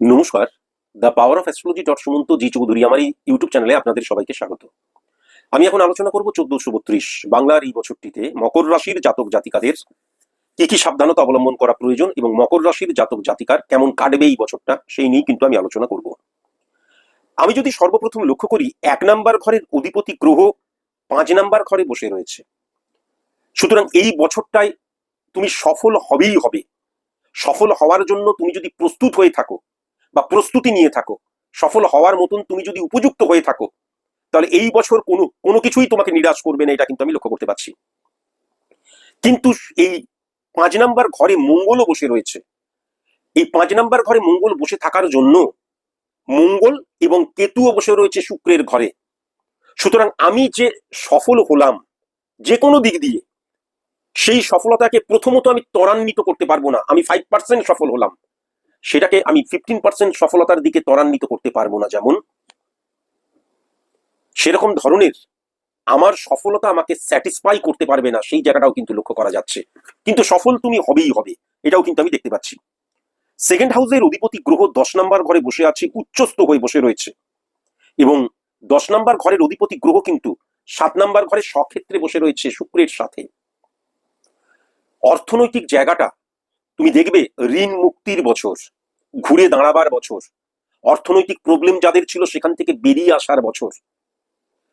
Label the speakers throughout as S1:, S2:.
S1: নমস্কার। The power of astrology dot Sumanta ji Chowdhury, আমার এই ইউটিউব চ্যানেলে আপনাদের সবাইকে স্বাগত। আমি এখন আলোচনা করব চোদ্দশো বত্রিশ বাংলার এই বছরটিতে মকর রাশির জাতক জাতিকাদের কি কি সাবধানতা অবলম্বন করা প্রয়োজন এবং মকর রাশির জাতক জাতিকার কেমন কাটবে এই বছরটা সেই নিয়েই কিন্তু আমি আলোচনা করব। আমি যদি সর্বপ্রথম লক্ষ্য করি, এক নাম্বার ঘরের অধিপতি গ্রহ পাঁচ নাম্বার ঘরে বসে রয়েছে। সুতরাং এই বছরটায় তুমি সফল হবেই হবে। সফল হওয়ার জন্য তুমি যদি প্রস্তুত হয়ে থাকো বা প্রস্তুতি নিয়ে থাকো। সফল হওয়ার মতন তুমি যদি উপযুক্ত হয়ে থাকো, তাহলে এই বছর কোনো কোনো কিছুই তোমাকে নিরাশ করবে না, এটা কিন্তু আমি লক্ষ্য করতে পারছি। কিন্তু এই পাঁচ নাম্বার ঘরে মঙ্গলও বসে রয়েছে। এই পাঁচ নাম্বার ঘরে মঙ্গল বসে থাকার জন্য মঙ্গল এবং কেতুও বসে রয়েছে শুক্রের ঘরে। সুতরাং আমি যে সফল হলাম, যে কোনো দিক দিয়ে, সেই সফলতাকে প্রথমত আমি ত্বরান্বিত করতে পারব না। আমি ফাইভ পার্সেন্ট সফল হলাম। সেটাকে আমি ফিফটিন পার্সেন্ট সফলতার দিকে ত্বরান্বিত করতে পারব না যেমন। সেরকম ধরনের আমার সফলতা আমাকে স্যাটিসফাই করতে পারবে না, সেই জায়গাটাও কিন্তু লক্ষ্য করা যাচ্ছে। কিন্তু সফল তুমি হবেই হবে, এটাও কিন্তু আমি দেখতে পাচ্ছি। সেকেন্ড হাউসের অধিপতি গ্রহ দশ নম্বর ঘরে বসে আছে, উচ্চস্থ হয়ে বসে রয়েছে। এবং দশ নম্বর ঘরের অধিপতি গ্রহ কিন্তু সাত নম্বর ঘরে স্বক্ষেত্রে বসে রয়েছে, শুক্রের সাথে। অর্থনৈতিক জায়গাটা তুমি দেখবে ঋণ মুক্তির বছর, ঘুরে দাঁড়াবার বছর, অর্থনৈতিক প্রবলেম যাদের ছিল সেখান থেকে বেরিয়ে আসার বছর।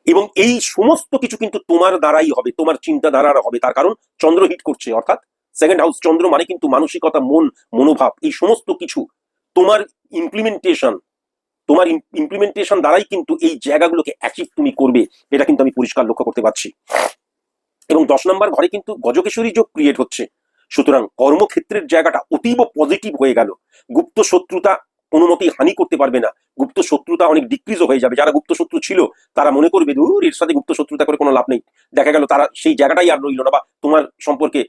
S1: এবং এই সমস্ত কিছু কিন্তু তোমার দ্বারাই হবে, তোমার চিন্তাধারার হবে। তার কারণ চন্দ্র হিট করছে, অর্থাৎ সেকেন্ড হাউস চন্দ্র মানে কিন্তু মানসিকতা, মন, মনোভাব, এই সমস্ত কিছু। তোমার ইমপ্লিমেন্টেশন তোমার ইমপ্লিমেন্টেশন দ্বারাই কিন্তু এই জায়গাগুলোকে অ্যাচিভ তুমি করবে, এটা কিন্তু আমি পরিষ্কার লক্ষ্য করতে পারছি। এবং দশ নম্বর ঘরে কিন্তু গজকেশরী যোগ ক্রিয়েট হচ্ছে। সুতরাং কর্মক্ষেত্রের জায়গাটা অতীব পজিটিভ হয়ে গেল। গুপ্ত শত্রুতা কোনো মতেই হানি করতে পারবে না। গুপ্ত শত্রুতা অনেক ডিক্রিজও হয়ে যাবে। যারা গুপ্ত শত্রু ছিল, তারা মনে করবে দূর এর সাথে গুপ্ত শত্রুতা করে কোনো লাভ নেই। দেখা গেল তারা সেই জায়গাটাই আর রইল না বা তোমার সম্পর্কে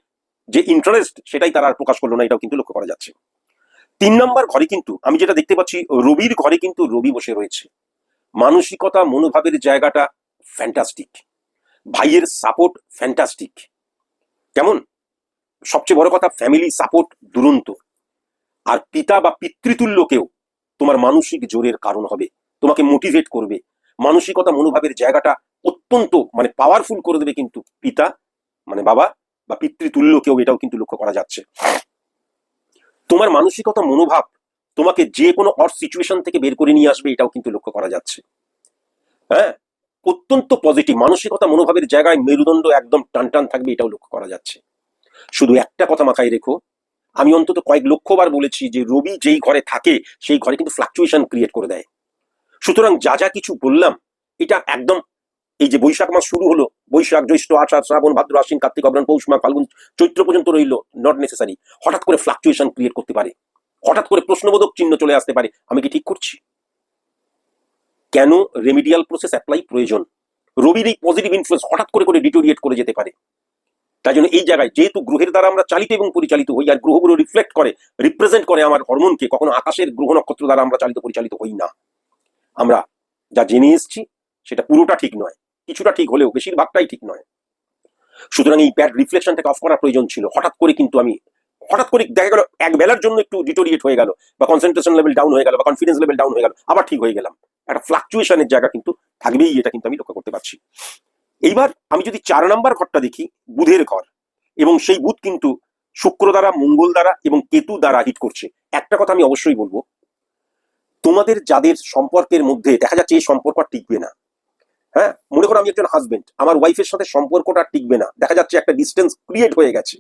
S1: যে ইন্টারেস্ট সেটাই তারা আর প্রকাশ করল না। এটাও কিন্তু লক্ষ্য করা যাচ্ছে। তিন নম্বর ঘরে কিন্তু, আমি যেটা দেখতে পাচ্ছি, রবির ঘরে কিন্তু রবি বসে রয়েছে। মানসিকতা, মনোভাবের জায়গাটা ফ্যান্টাস্টিক ভাইয়ের সাপোর্ট ফ্যান্টাস্টিক কেমন? সবচেয়ে বড় কথা ফ্যামিলি সাপোর্ট দুরন্ত। আর পিতা বা পিতৃতুল্য কেউ তোমার মানসিক জোরের কারণ হবে। তোমাকে মোটিভেট করবে। মানসিকতা মনোভাবের জায়গাটা অত্যন্ত মানে পাওয়ারফুল করে দেবে কিন্তু পিতা মানে বাবা বা পিতৃতুল্য কেউ এটাও কিন্তু লক্ষ্য করা যাচ্ছে। তোমার মানসিকতা মনোভাব তোমাকে যে কোনো অর সিচুয়েশন থেকে বের করে নিয়ে আসবে এটাও কিন্তু লক্ষ্য করা যাচ্ছে। হ্যাঁ? অত্যন্ত পজিটিভ মানসিকতা মনোভাবের জায়গায় মেরুদণ্ড একদম টান টান থাকবে এটাও লক্ষ্য করা যাচ্ছে। শুধু একটা কথা মাথায় রেখো। আমি অন্তত কয়েক লক্ষবার বলেছি যে রবি যেই ঘরে থাকে, সেই ঘরে কিন্তু ফ্লাকচুয়েশন ক্রিয়েট করে দেয়। সুতরাং যা যা কিছু বললাম, এটা একদম এই যে বৈশাখ মাস শুরু হলো, বৈশাখ, জ্যৈষ্ঠ, আষাঢ়, শ্রাবণ, ভাদ্র, আশ্বিন, কার্তিক অগ্রহণ পৌষ, মাঘ, ফাল্গুন, চৈত্র পর্যন্ত রইল নট নেসেসারি হঠাৎ করে ফ্লাকচুয়েশন ক্রিয়েট করতে পারে। হঠাৎ করে প্রশ্নবোধক চিহ্ন চলে আসতে পারে। আমি কি ঠিক করছি? কেন রেমিডিয়াল প্রসেস অ্যাপ্লাই প্রয়োজন? রবির এই পজিটিভ ইনফ্লুয়েন্স হঠাৎ করে করে ডিটোরিয়েট করে যেতে পারে। তাই জন্য এই জায়গায় যেহেতু গ্রহের দ্বারা আমরা চালিত এবং পরিচালিত হই, আর গ্রহগুলো রিফ্লেক্ট করে রিপ্রেজেন্ট করে আমার হরমোনকে কখনো আকাশের গ্রহ নক্ষত্র দ্বারা আমরা চালিত, পরিচালিত হই না। আমরা যা জেনে এসেছি, সেটা পুরোটা ঠিক নয়, কিছুটা ঠিক হলেও বেশিরভাগটাই ঠিক নয়। সুতরাং এই ব্যাড রিফ্লেকশনটাকে অফ করা প্রয়োজন ছিল। হঠাৎ করে কিন্তু আমি, হঠাৎ করে দেখা গেল, এক বেলার জন্য একটু ডিটোরিয়েট হয়ে গেল, বা কনসেন্ট্রেশন লেভেল ডাউন হয়ে গেল, বা কনফিডেন্স লেভেল ডাউন হয়ে গেল, আবার ঠিক হয়ে গেলাম। একটা ফ্লাকচুয়েশনের জায়গা কিন্তু থাকবেই, এটা কিন্তু আমি লক্ষ্য করতে পারছি। এইবার আমি যদি চার নাম্বার ঘরটা দেখি, বুধের ঘর। এবং সেই বুধ কিন্তু শুক্র দ্বারা, মঙ্গল দ্বারা এবং কেতু দ্বারা হিট করছে। একটা কথা আমি অবশ্যই বলব, তোমাদের যাদের সম্পর্কের মধ্যে, দেখা যাচ্ছে এই সম্পর্ক আর টিকবে না। হ্যাঁ? মনে করো আমি একজন হাজবেন্ড আমার ওয়াইফের সাথে সম্পর্কটা টিকবে না। দেখা যাচ্ছে একটা ডিস্টেন্স ক্রিয়েট হয়ে গেছে।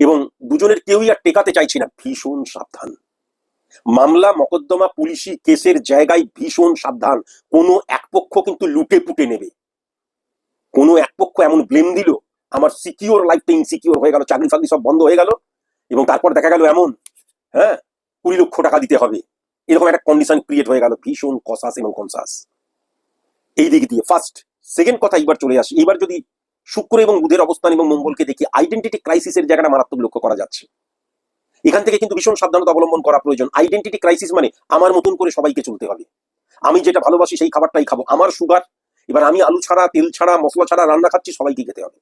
S1: এবং দুজনের কেউই আর টেকাতে চাইছে না। ভীষণ সাবধান। মামলা, মকদ্দমা, পুলিশি কেসের জায়গায় ভীষণ সাবধান। কোনো এক পক্ষ কিন্তু লুটে পুটে নেবে। কোনো এক পক্ষ এমন ব্লেম দিল, আমার সিকিওর লাইফটা ইনসিকিওর হয়ে গেল চাকরি ফাকরি সব বন্ধ হয়ে গেল, এবং তারপর দেখা গেল এমন হ্যাঁ কুড়ি লক্ষ টাকা দিতে হবে। এরকম একটা কন্ডিশন ক্রিয়েট হয়ে গেল, ভীষণ কসাস এবং কনসাস। এই দিক দিয়ে ফার্স্ট সেকেন্ড কথা এইবার চলে আসি। এইবার যদি শুক্র এবং বুধের অবস্থান এবং মঙ্গলকে দেখি আইডেন্টিটি ক্রাইসিসের জায়গাটা মারাত্মক লক্ষ্য করা যাচ্ছে। এখান থেকে কিন্তু ভীষণ সাবধানতা অবলম্বন করা প্রয়োজন। আইডেন্টিটি ক্রাইসিস মানে আমার মতন করে সবাইকে চলতে হবে। আমি যেটা ভালোবাসি সেই খাবারটাই খাব। আমার সুগার এবার আমি আলু ছাড়া, তেল ছাড়া, মশলা ছাড়া রান্না খাচ্ছি, সবাইকে খেতে হবে।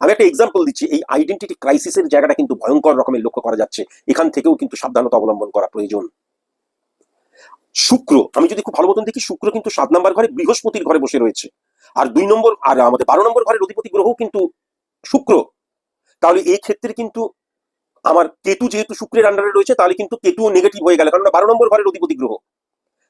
S1: আমি একটা এক্সাম্পল দিচ্ছি, এই আইডেন্টিটি ক্রাইসিসের জায়গাটা কিন্তু ভয়ঙ্কর রকমের লক্ষ্য করা যাচ্ছে। এখান থেকেও কিন্তু সাবধানতা অবলম্বন করা প্রয়োজন। শুক্র, আমি যদি খুব ভালো মতন দেখি, শুক্র কিন্তু সাত নম্বর ঘরে বৃহস্পতির ঘরে বসে রয়েছে। আর দুই নম্বর, আর আমাদের বারো নম্বর ঘরের অধিপতি গ্রহ কিন্তু শুক্র। তাহলে এই ক্ষেত্রে কিন্তু আমার কেতু যেহেতু শুক্রের আন্ডারে রয়েছে, তাহলে কিন্তু কেতুও নেগেটিভ হয়ে গেল। কারণ বারো নম্বর ঘরের অধিপতি গ্রহ।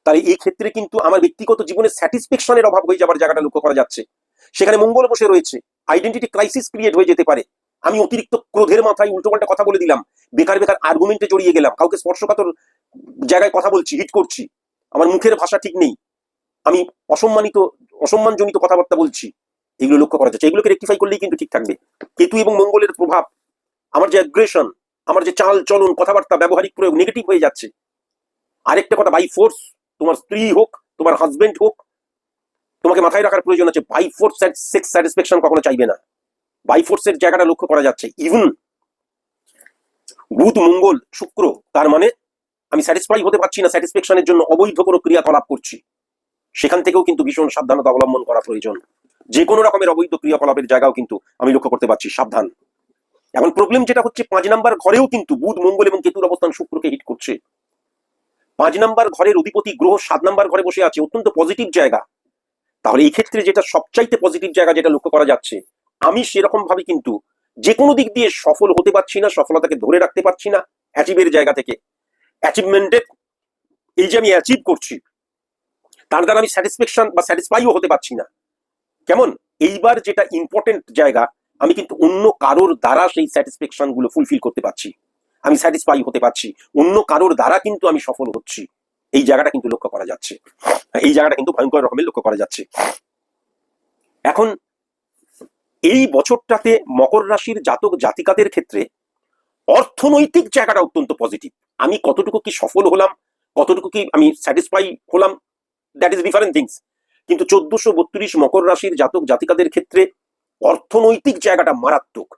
S1: তাহলে এই ক্ষেত্রে কিন্তু আমার ব্যক্তিগত জীবনে স্যাটিসফ্যাকশনের অভাব হয়ে যাবার জায়গাটা লক্ষ্য করা যাচ্ছে। সেখানে মঙ্গল বসে রয়েছে। আইডেন্টিটি ক্রাইসিস ক্রিয়েট হয়ে যেতে পারে। আমি অতিরিক্ত ক্রোধের মাথায় উল্টোপাল্টা কথা বলে দিলাম। বেকার বেকার আর্গুমেন্টে জড়িয়ে গেলাম। কাউকে স্পর্শকাতর জায়গায় কথা বলছি হিট করছি। আমার মুখের ভাষা ঠিক নেই। আমি অসম্মানিত, অসম্মানজনিত কথাবার্তা বলছি। এগুলো লক্ষ্য করা যাচ্ছে। এগুলোকে রেক্টিফাই করলেই কিন্তু ঠিক থাকবে। কেতু এবং মঙ্গলের প্রভাব, আমার যে অ্যাগ্রেশন আমার যে চাল চলন কথাবার্তা, ব্যবহারিক প্রয়োগ নেগেটিভ হয়ে যাচ্ছে। আরেকটা কথা বাই ফোর্স তোমার স্ত্রী হোক, তোমার হাজবেন্ড হোক, তোমাকে মাথায় রাখার প্রয়োজন আছে বাই ফোর্স সেক্স স্যাটিসফ্যাকশন কখনো চাইবে না। বাই ফোর্সের জায়গাটা লক্ষ্য করা যাচ্ছে। ইভেন বুধ, মঙ্গল, শুক্র, তার মানে আমি স্যাটিসফাই হতে পারছি না স্যাটিসফ্যাকশনের জন্য অবৈধ কোনো ক্রিয়াকলাপ করছি। সেখান থেকেও কিন্তু ভীষণ সাবধানতা অবলম্বন করা প্রয়োজন। যে কোনো রকমের অবৈধ ক্রিয়াকলাপের জায়গাও কিন্তু আমি লক্ষ্য করতে পারছি, সাবধান। এখন প্রবলেম যেটা হচ্ছে, পাঁচ নাম্বার ঘরেও কিন্তু বুধ, মঙ্গল এবং কেতুর অবস্থান শুক্রকে হিট করছে। পাঁচ নাম্বার ঘরের অধিপতি গ্রহ সাত নাম্বার ঘরে বসে আছে, অত্যন্ত পজিটিভ জায়গা। তাহলে এই ক্ষেত্রে যেটা সবচাইতে পজিটিভ জায়গা যেটা লক্ষ্য করা যাচ্ছে, আমি সেরকম ভাবে কিন্তু যে কোনো দিক দিয়ে সফল হতে পারছি না, সফলতাকে ধরে রাখতে পারছি না অ্যাচিভের জায়গা থেকে। অ্যাচিভমেন্টের এই যে আমি অ্যাচিভ করছি, তার দ্বারা আমি স্যাটিসফ্যাকশন বা স্যাটিসফাইও হতে পারছি না। কেমন? এইবার যেটা ইম্পর্টেন্ট জায়গা, আমি কিন্তু অন্য কারোর দ্বারা সেই স্যাটিসফ্যাকশনগুলো ফুলফিল করতে পারছি। আমি স্যাটিসফাই হতে পারছি। অন্য কারোর দ্বারা কিন্তু আমি সফল হচ্ছি। এই জায়গাটা কিন্তু লক্ষ্য করা যাচ্ছে। এই জায়গাটা কিন্তু ভয়ঙ্কর রকমের লক্ষ্য করা যাচ্ছে। এখন, এই বছরটাতে মকর রাশির জাতক জাতিকাদের ক্ষেত্রে অর্থনৈতিক জায়গাটা অত্যন্ত পজিটিভ আমি কতটুকু কি সফল হলাম, কতটুকু কি আমি স্যাটিসফাই হলাম দ্যাট ইজ ডিফারেন্ট থিংস কিন্তু চোদ্দশো বত্রিশ মকর রাশির জাতক জাতিকাদের ক্ষেত্রে অর্থনৈতিক জায়গাটা মারাত্মক।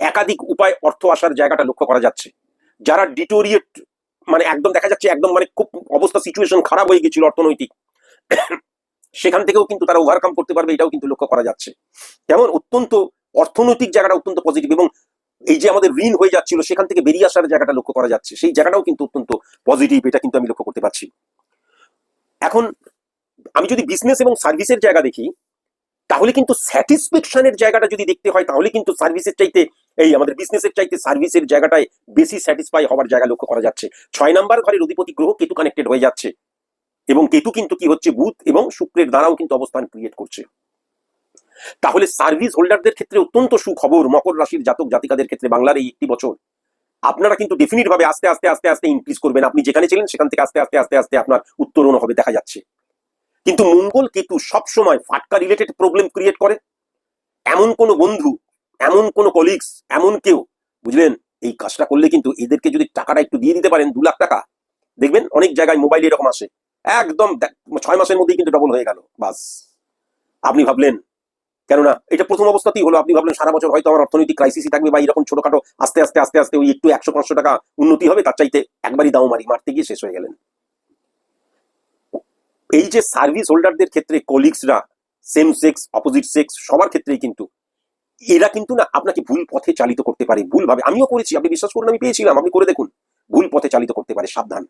S1: একাধিক উপায় অর্থ আসার জায়গাটা লক্ষ্য করা যাচ্ছে। যারা ডিটোরিয়েট মানে একদম দেখা যাচ্ছে একদম মানে খুব অবস্থা সিচুয়েশন খারাপ হয়ে গেছিল অর্থনৈতিক, সেখান থেকেও কিন্তু তারা ওভারকাম করতে পারবে, এটাও কিন্তু লক্ষ্য করা যাচ্ছে। যেমন অত্যন্ত অর্থনৈতিক জায়গাটা অত্যন্ত পজিটিভ এবং এই যে আমাদের ঋণ হয়ে যাচ্ছিল, সেখান থেকে বেরিয়ে আসার জায়গাটা লক্ষ্য করা যাচ্ছে। সেই জায়গাটাও কিন্তু অত্যন্ত পজিটিভ এটা কিন্তু আমি লক্ষ্য করতে পারছি। এখন, আমি যদি বিজনেস এবং সার্ভিসের জায়গা দেখি, তাহলে কিন্তু স্যাটিসফ্যাকশনের জায়গাটা যদি দেখতে হয়, তাহলে কিন্তু সার্ভিসের চাইতে এই আমাদের বিজনেসের চাইতে সার্ভিসের জায়গাটায় বেশি স্যাটিসফাই হওয়ার জায়গা লক্ষ্য করা যাচ্ছে। ছয় নাম্বার ঘরের অধিপতি গ্রহ কেতু কানেক্টেড হয়ে যাচ্ছে। এবং কেতু কিন্তু কি হচ্ছে, বুধ এবং শুক্রের দ্বারাও কিন্তু অবস্থান ক্রিয়েট করছে। তাহলে সার্ভিস হোল্ডারদের ক্ষেত্রে অত্যন্ত সুখবর, মকর রাশির জাতক জাতিকাদের ক্ষেত্রে বাংলার এই একটি বছর। আপনারা কিন্তু ডেফিনিট ভাবে আস্তে আস্তে আস্তে আস্তে ইনক্রিজ করবেন। আপনি যেখানে ছিলেন সেখান থেকে আস্তে আস্তে আস্তে আস্তে আপনার উত্তরণ হবে, দেখা যাচ্ছে। কিন্তু মঙ্গল কেতু সবসময় ফাটকা রিলেটেড প্রবলেম ক্রিয়েট করে। এমন কোন বন্ধু এমন কোন কলিগস এমন কেউ, বুঝলেন? এই কাজটা করলে কিন্তু এদেরকে যদি টাকাটা একটু দিয়ে দিতে পারেন, দু লাখ টাকা, দেখবেন অনেক জায়গায় মোবাইল এরকম আসে। একদম ছয় মাসের মধ্যেই কিন্তু ডবল হয়ে গেল, বাস। আপনি ভাবলেন, কেননা এটা প্রথম অবস্থাতেই হলো, আপনি ভাবলেন সারা বছর হয়তো আমার অর্থনৈতিক ক্রাইসিসই থাকবে বা এরকম ছোটখাটো আস্তে আস্তে আস্তে আস্তে ওই একটু একশো, পাঁচশো টাকা উন্নতি হবে, তার চাইতে একবারই দাও মারি, মারতে গিয়ে শেষ হয়ে গেলেন। এই যে সার্ভিস হোল্ডারদের ক্ষেত্রে কলিগসরা সেম সেক্স অপোজিট সেক্স সবার ক্ষেত্রেই কিন্তু এরা কিন্তু না আপনাকে ভুল পথে চালিত করতে পারে ভুল ভাবে আমিও করেছি, আপনি বিশ্বাস করুন, আমি পেয়েছিলাম, আপনি করে দেখুন। ভুল পথে চালিত করতে পারে, সাবধান।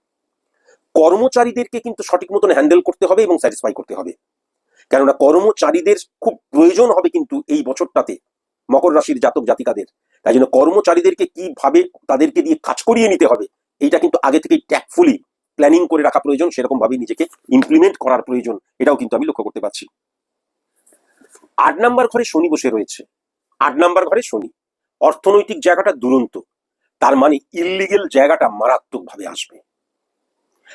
S1: কর্মচারীদেরকে কিন্তু সঠিক মতন হ্যান্ডেল করতে হবে এবং স্যাটিসফাই করতে হবে। কেননা কর্মচারীদের খুব প্রয়োজন হবে কিন্তু এই বছরটাতে, মকর রাশির জাতক জাতিকাদের। তাই জন্য কর্মচারীদেরকে কীভাবে তাদেরকে দিয়ে কাজ করিয়ে নিতে হবে, এইটা কিন্তু আগে থেকেই ট্যাকফুলি প্ল্যানিং করে রাখা প্রয়োজন সেরকম ভাবে নিজেকে ইমপ্লিমেন্ট করার প্রয়োজন, এটাও কিন্তু আমি লক্ষ্য করতে পারছি। আট নাম্বার ঘরে শনি বসে রয়েছে। আট নাম্বার ঘরে শনি, অর্থনৈতিক জায়গাটা দুরন্ত, তার মানে ইলিগেল জায়গাটা মারাত্মক ভাবে আসবে।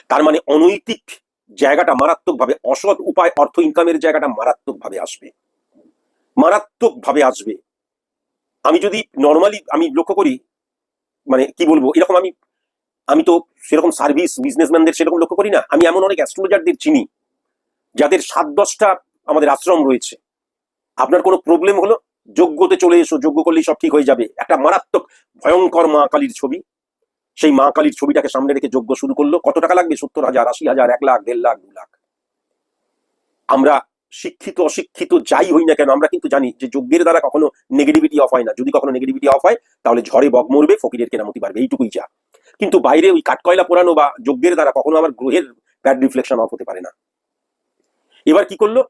S1: তার মানে অনৈতিক জায়গাটা মারাত্মক ভাবে অসৎ উপায় অর্থ ইনকামের জায়গাটা মারাত্মক ভাবে আসবে। মারাত্মক ভাবে আসবে। আমি যদি নর্মালি আমি লক্ষ্য করি মানে কি বলব, এরকম আমি আমি তো সেরকম সার্ভিস বিজনেসম্যানদের সেরকম লক্ষ্য করি না, আমি এমন অনেক অ্যাস্ট্রোলজারদের চিনি, যাদের সাত দশটা আমাদের আশ্রম রয়েছে। আপনার কোনো প্রবলেম হলো? যোগ্যতে চলে এসো, যোগ্য করলেই সব ঠিক হয়ে যাবে। একটা মারাত্মক, ভয়ঙ্কর মা কালীর ছবি। সেই মা কালীর ছবিটাকে সামনে রেখে যোগ্য শুরু করল। কত টাকা লাগবে? সত্তর হাজার, আশি হাজার, এক লাখ, দেড় লাখ, দু লাখ। আমরা শিক্ষিত, অশিক্ষিত, যাই হই না কেন, আমরা কিন্তু জানি যে যজ্ঞের দ্বারা কখনো নেগেটিভিটি অফ হয় না। যদি কখনো নেগেটিভিটি অফ হয়, তাহলে ঝড়ে বক মরবে, ফকিরের কেনামতি পারবে এইটুকুই যা। কিন্তু বাইরে ওই কাঠকয়লা পোড়ানো বা যজ্ঞের দ্বারা কখনো আমার গ্রহের ব্যাড রিফ্লেকশন অফ হতে পারে না। এবার কি করল?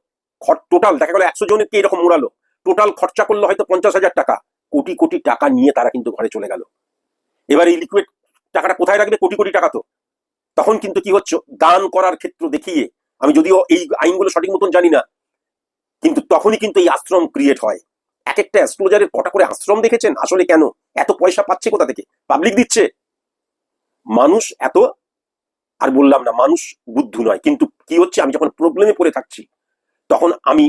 S1: টোটাল দেখা গেলো একশো জনকে এরকম মোড়ালো। টোটাল খরচা করল হয়তো পঞ্চাশ হাজার টাকা। কোটি কোটি টাকা নিয়ে তারা কিন্তু ঘরে চলে গেল। এবার এই লিকুইড টাকাটা কোথায় রাখবে? কোটি কোটি টাকা তো। তখন কিন্তু কি হচ্ছে? দান করার ক্ষেত্র দেখিয়ে, আমি যদিও এই আইনগুলো সঠিক মতন জানি না, কিন্তু তখনই কিন্তু এই আশ্রম ক্রিয়েট হয়। এক একটা অ্যাস্ট্রোলজারের কটা করে আশ্রম দেখেছেন? আসলে কেন? এত পয়সা পাচ্ছে কোথা থেকে? পাবলিক দিচ্ছে। মানুষ এত, আর বললাম না, মানুষ বুদ্ধু নয়। কিন্তু কি হচ্ছে? আমি যখন প্রবলেমে পড়ে থাকছি, তখন আমি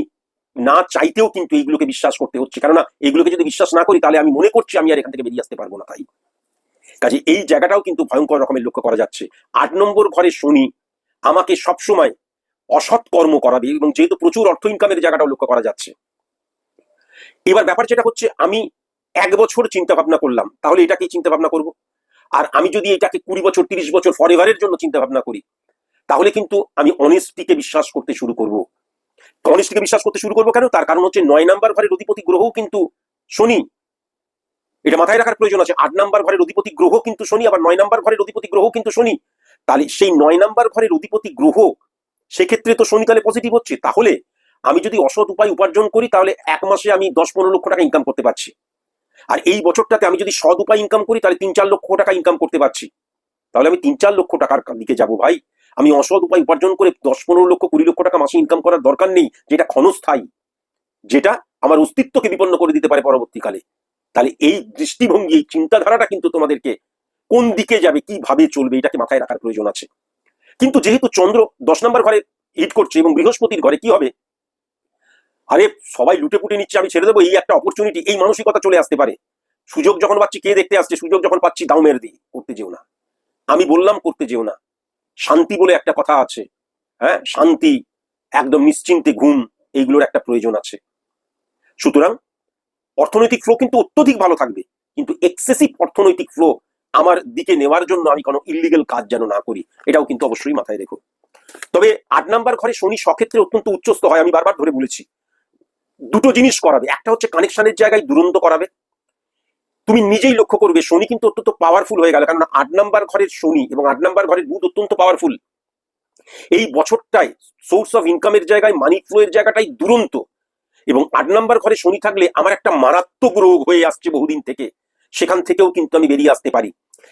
S1: না চাইতেও কিন্তু এইগুলোকে বিশ্বাস করতে হচ্ছে। কেননা এগুলোকে যদি বিশ্বাস না করি, তাহলে আমি মনে করছি আমি আর এখান থেকে বেরিয়ে আসতে পারব না তাই। কাজে এই জায়গাটাও কিন্তু ভয়ঙ্কর রকমের লক্ষ্য করা যাচ্ছে। আট নম্বর ঘরে শনি, আমাকে সবসময় অসৎ কর্ম করাবে এবং যেহেতু প্রচুর অর্থ ইনকামের জায়গাটাও লক্ষ্য করা যাচ্ছে। এবার ব্যাপার যেটা হচ্ছে, আমি এক বছর চিন্তা ভাবনা করলাম, তাহলে এটাকেই চিন্তা ভাবনা করব। আর আমি যদি এটাকে কুড়ি বছর, তিরিশ বছর ফরএভারের জন্য চিন্তা ভাবনা করি, তাহলে কিন্তু আমি অনেস্টিকে বিশ্বাস করতে শুরু করব। অনেস্টিকে বিশ্বাস করতে শুরু করব কেন? তার কারণ হচ্ছে নয় নাম্বার ঘরের অধিপতি গ্রহও কিন্তু শনি। এটা মাথায় রাখার প্রয়োজন আছে। আট নাম্বার ঘরের অধিপতি গ্রহ কিন্তু শনি, আবার নয় নাম্বার ঘরের অধিপতি গ্রহ কিন্তু শনি। তাহলে সেই নয় নাম্বার ঘরের অধিপতি গ্রহ, সেক্ষেত্রে তো শনি তাহলে পজিটিভ হচ্ছে। তাহলে আমি যদি অসৎ উপায় উপার্জন করি, তাহলে এক মাসে আমি দশ পনেরো লক্ষ টাকা ইনকাম করতে পারছি। আর এই বছরটাতে আমি যদি সৎ উপায় ইনকাম করি, তাহলে তিন চার লক্ষ টাকা ইনকাম করতে পারছি। তাহলে আমি তিন চার লক্ষ টাকার দিকে যাব ভাই। আমি অসৎ উপায় উপার্জন করে দশ পনেরো লক্ষ কুড়ি লক্ষ টাকা মাসে ইনকাম করার দরকার নেই, যেটা ক্ষণস্থায়ী, যেটা আমার অস্তিত্বকে বিপন্ন করে দিতে পারে পরবর্তীকালে। তাহলে এই দৃষ্টিভঙ্গি, এই চিন্তাধারাটা কিন্তু তোমাদেরকে কোন দিকে যাবে, কীভাবে চলবে, এটাকে মাথায় রাখার প্রয়োজন আছে। কিন্তু যেহেতু চন্দ্র দশ নম্বর ঘরে হিট করছে এবং বৃহস্পতির ঘরে কি হবে? আরে সবাই লুটে পুটে নিচ্ছে, আমি ছেড়ে দেবো, এই একটা অপরচুনিটি এই মানসিকতা চলে আসতে পারে। সুযোগ যখন পাচ্ছি, কে দেখতে আসছে? সুযোগ যখন পাচ্ছি, দাও মেরে দিই, করতে যেও না। আমি বললাম, করতে যেও না। শান্তি বলে একটা কথা আছে। হ্যাঁ শান্তি, একদম নিশ্চিন্তে ঘুম, এইগুলোর একটা প্রয়োজন আছে। সুতরাং অর্থনৈতিক ফ্লো কিন্তু অত্যধিক ভালো থাকবে। কিন্তু এক্সেসিভ অর্থনৈতিক ফ্লো আমার দিকে নেওয়ার জন্য আমি কোনো ইলিগেল কাজ যেন না করি, এটাও কিন্তু অবশ্যই মাথায় রেখো। তবে আট নাম্বার ঘরে শনি সক্ষেত্রে অত্যন্ত উচ্চস্থ হয়, আমি বারবার ধরে বলেছি। দুটো জিনিস করাবে, একটা হচ্ছে কানেকশনের জায়গায় দুরন্ত করাবে তুমি নিজেই লক্ষ্য করবে শনি কিন্তু অত্যন্ত পাওয়ারফুল হয়ে গেল। কারণ আট নাম্বার ঘরের শনি এবং আট নাম্বার ঘরের বুধ অত্যন্ত পাওয়ারফুল এই বছরটায় সোর্স অফ ইনকামের জায়গায় মানি ফ্লো এর জায়গাটাই দুরন্ত। এবং আট নাম্বার ঘরে শনি থাকলে আমার একটা মারাত্মক রোগ হয়ে আসছে বহুদিন থেকে। সেখান থেকেও কিন্তু আমি বেরিয়ে আসতে পারি।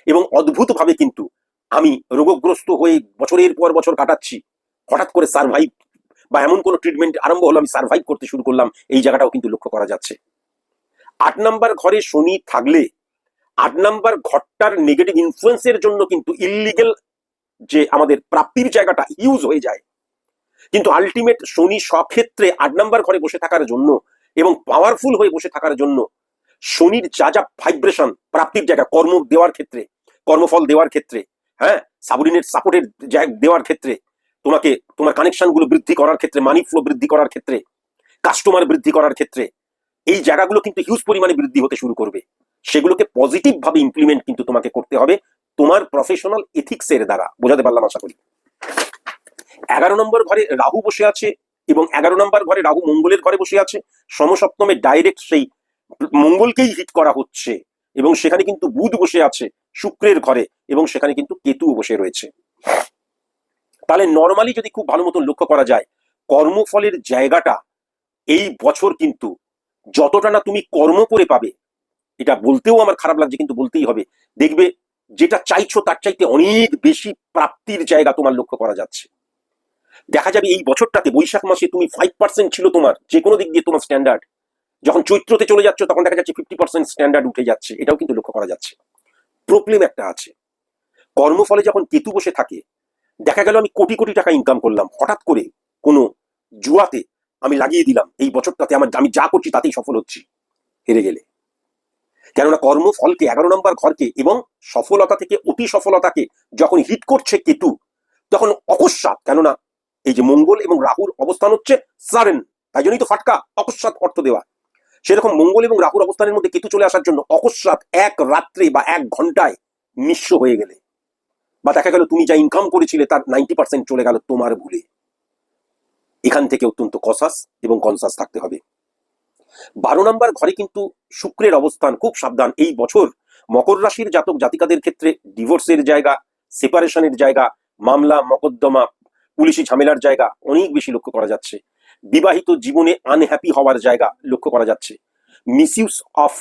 S1: এবং অদ্ভুতভাবে কিন্তু আমি রোগগ্রস্ত হয়ে বছরের পর বছর কাটাচ্ছি। হঠাৎ করে সার্ভাইভ বা এমন কোনো ট্রিটমেন্ট আরম্ভ হলো, আমি সার্ভাইভ করতে শুরু করলাম। এই জায়গাটাও কিন্তু লক্ষ্য করা যাচ্ছে। আট নাম্বার ঘরে শনি থাকলে, আট নাম্বার ঘরটার নেগেটিভ ইনফ্লুয়েন্সের জন্য কিন্তু ইলিগেল যে আমাদের প্রাপ্তির জায়গাটা ইউজ হয়ে যায়। কিন্তু আলটিমেট শনি সক্ষেত্রে আট নাম্বার ঘরে বসে থাকার জন্য এবং পাওয়ারফুল হয়ে বসে থাকার জন্য শনির যা যা ভাইব্রেশন প্রাপ্তির জায়গা, কর্ম দেওয়ার ক্ষেত্রে, কর্মফল দেওয়ার ক্ষেত্রে হ্যাঁ সাবঅর্ডিনেট সাপোর্টের দেওয়ার ক্ষেত্রে, তোমাকে তোমার কানেকশনগুলো বৃদ্ধি করার ক্ষেত্রে মানি ফ্লো বৃদ্ধি করার ক্ষেত্রে কাস্টমার বৃদ্ধি করার ক্ষেত্রে এই জায়গাগুলো কিন্তু হিউজ পরিমাণে বৃদ্ধি হতে শুরু করবে। সেগুলোকে পজিটিভ ভাবে ইমপ্লিমেন্ট কিন্তু তোমাকে করতে হবে তোমার প্রফেশনাল এথিক্স এর দ্বারা। বোঝাতে পারলাম আশা করি? এগারো নম্বর ঘরে রাহু বসে আছে এবং এগারো নম্বর ঘরে রাহু মঙ্গলের ঘরে বসে আছে। সমসপ্তমে ডাইরেক্ট সেই মঙ্গলকেই হিট করা হচ্ছে এবং সেখানে কিন্তু বুধ বসে আছে শুক্রের ঘরে এবং সেখানে কিন্তু কেতু বসে রয়েছে। তাহলে নর্মালি যদি খুব ভালো মতন লক্ষ্য করা যায়, কর্মফলের জায়গাটা এই বছর কিন্তু যতটা না তুমি কর্ম করে পাবে, এটা বলতেও আমার খারাপ লাগছে, কিন্তু বলতেই হবে। দেখবে, যেটা চাইছো তার চাইতে অনেক বেশি প্রাপ্তির জায়গা তোমার লক্ষ্য করা যাচ্ছে। দেখা যাবে এই বছরটাতে, বৈশাখ মাসে তুমি ফাইভ পার্সেন্ট ছিল তোমার যে কোনো দিক দিয়ে তোমার স্ট্যান্ডার্ড যখন চৈত্রতে চলে যাচ্ছ, তখন দেখা যাচ্ছে ফিফটি পার্সেন্ট স্ট্যান্ডার্ড উঠে যাচ্ছে, এটাও কিন্তু লক্ষ্য করা যাচ্ছে। প্রবলেম একটা আছে। কর্মফলে যখন কেতু বসে থাকে, দেখা গেল আমি কোটি কোটি টাকা ইনকাম করলাম। হঠাৎ করে কোনো জুয়াতে আমি লাগিয়ে দিলাম। এই বছরটাতে আমার আমি যা করছি তাতেই সফল হচ্ছি। হেরে গেলে। কেননা কর্মফলকে এগারো নম্বর ঘরকে এবং সফলতা থেকে অতি সফলতাকে যখন হিট করছে কেতু, তখন অকস্মাৎ, কেননা এই যে মঙ্গল এবং রাহুর অবস্থান হচ্ছে সারেন তাই জন্যই তো ফাটকা, অকস্মাৎ অর্থ দেওয়া। সেরকম মঙ্গল এবং রাহুর অবস্থানের মধ্যে কেতু চলে আসার জন্য অকস্মাৎ এক রাত্রে বা এক ঘন্টায় নিঃস্ব হয়ে গেলে। বা দেখা গেল তুমি যা ইনকাম করেছিলে তার নাইনটি পার্সেন্ট চলে গেল তোমার ভুলে। এখান থেকে অত্যন্ত কসাস এবং কনসাস থাকতে হবে। বারো নম্বর ঘরে কিন্তু শুক্রের অবস্থান খুব সাবধান। এই বছর মকর রাশির জাতক জাতিকাদের ক্ষেত্রে ডিভোর্সের জায়গা সেপারেশনের জায়গা, মামলা, মকদ্দমা, পুলিশি ঝামেলার জায়গা অনেক বেশি লক্ষ্য করা যাচ্ছে। বিবাহিত জীবনে আনহ্যাপি হওয়ার জায়গা লক্ষ্য করা যাচ্ছে। মিসইউজ অফ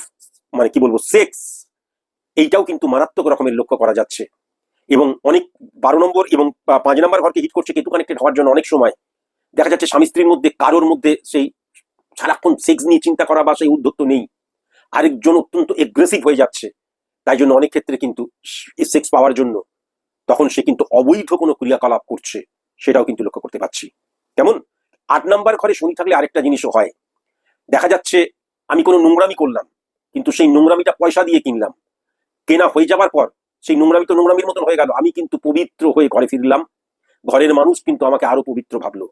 S1: মানে কি বলব সেক্স এইটাও কিন্তু মারাত্মক রকমের লক্ষ্য করা যাচ্ছে। এবং অনেক বারো নম্বর এবং পাঁচ নম্বর ঘরকে হিট করছে কেতু কানেক্টেড হওয়ার জন্য অনেক সময়। দেখা যাচ্ছে স্বামী স্ত্রীর মধ্যে, কারোর মধ্যে সেই সারাক্ষণ সেক্স নিয়ে চিন্তা করা বা সেই উদ্যত্ত নেই। আরেকজন অত্যন্ত এগ্রেসিভ হয়ে যাচ্ছে। তাই জন্য অনেক ক্ষেত্রে কিন্তু সেক্স পাওয়ার জন্য তখন সে কিন্তু অবৈধ কোনো ক্রিয়াকলাপ করছে, সেটাও কিন্তু লক্ষ্য করতে পারছি। কেমন? আট নাম্বার ঘরে শনি থাকলে আরেকটা জিনিসও হয়। দেখা যাচ্ছে আমি কোনো নোংরামি করলাম, কিন্তু সেই নোংরামিটা পয়সা দিয়ে কিনলাম। কেনা হয়ে যাবার পর সেই নোংরামি তো নোংরামির মতন হয়ে গেল। আমি কিন্তু পবিত্র হয়ে ঘরে ফিরলাম। ঘরের মানুষ কিন্তু আমাকে আরও পবিত্র ভাবলো।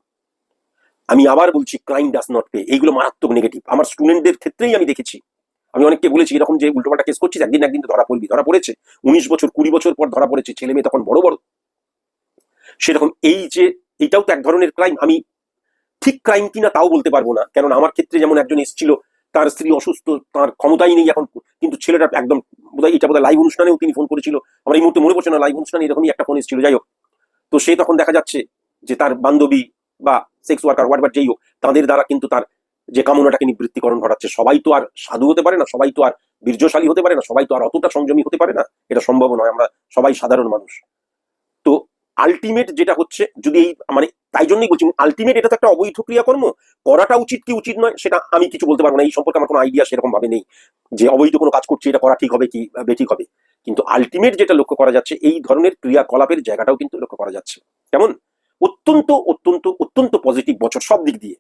S1: আমি আবার বলছি ক্রাইম ডাস নট পে এইগুলো মারাত্মক নেগেটিভ আমার স্টুডেন্টদের ক্ষেত্রেই আমি দেখেছি। আমি অনেককে বলেছি, এরকম যে উল্টোপাল্টা কেস করছিস, একদিন একদিন ধরা পড়বি। ধরা পড়েছে। উনিশ বছর, কুড়ি বছর পর ধরা পড়েছে। ছেলে মেয়ে তখন বড় বড়। সেরকম এই যে, এটাও তো এক ধরনের ক্রাইম আমি ঠিক ক্রাইম কিনা তাও বলতে পারব না। কেননা আমার ক্ষেত্রে যেমন একজন এসেছিল, তার স্ত্রী অসুস্থ, তার ক্ষমতাই নেই এখন। কিন্তু ছেলেটা একদম, বোধহয় এটা বোধহয় লাইভ অনুষ্ঠানেও তিনি ফোন করেছিল। আমার এই মুহূর্তে মনে পড়ছে না লাইভ অনুষ্ঠানে এরকমই একটা ফোন এসেছিল। যাই হোক। তো সে তখন দেখা যাচ্ছে যে তার বান্ধবী বা সেক্স ওয়ার্কার হোয়াটবার যেই হোক, তাদের দ্বারা কিন্তু তার যে কামনাটাকে নিবৃত্তিকরণ ঘটাচ্ছে। সবাই তো আর সাধু হতে পারে না, সবাই তো আর বীর্যশালী হতে পারে না, সবাই তো আর অতটা সংযমী হতে পারে না, এটা সম্ভব নয়, আমরা সবাই সাধারণ মানুষ। তো আলটিমেট যেটা হচ্ছে, যদি এই মানে তাই জন্যই বলছি আলটিমেট এটা তো একটা অবৈধ ক্রিয়াকর্ম, করাটা উচিত কি উচিত নয়, সেটা আমি কিছু বলতে পারব না, এই সম্পর্কে আমার কোনো আইডিয়া সেরকম ভাবে নেই। যে অবৈধ কোনো কাজ করছি, এটা করা ঠিক হবে কি বা বেঠিক হবে। কিন্তু আলটিমেট যেটা লক্ষ্য করা যাচ্ছে, এই ধরনের ক্রিয়াকলাপের জায়গাটাও কিন্তু লক্ষ্য করা যাচ্ছে। কেমন? অত্যন্ত অত্যন্ত অত্যন্ত পজিটিভ বছর সব দিক দিয়ে।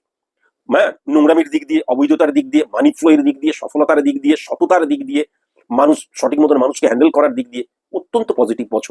S1: হ্যাঁ নোংরামির দিক দিয়ে, অবৈধতার দিক দিয়ে মানি ফ্লোয়ের দিক দিয়ে, সফলতার দিক দিয়ে, সততার দিক দিয়ে, মানুষ সঠিক মতন মানুষকে হ্যান্ডেল করার দিক দিয়ে অত্যন্ত পজিটিভ বছর।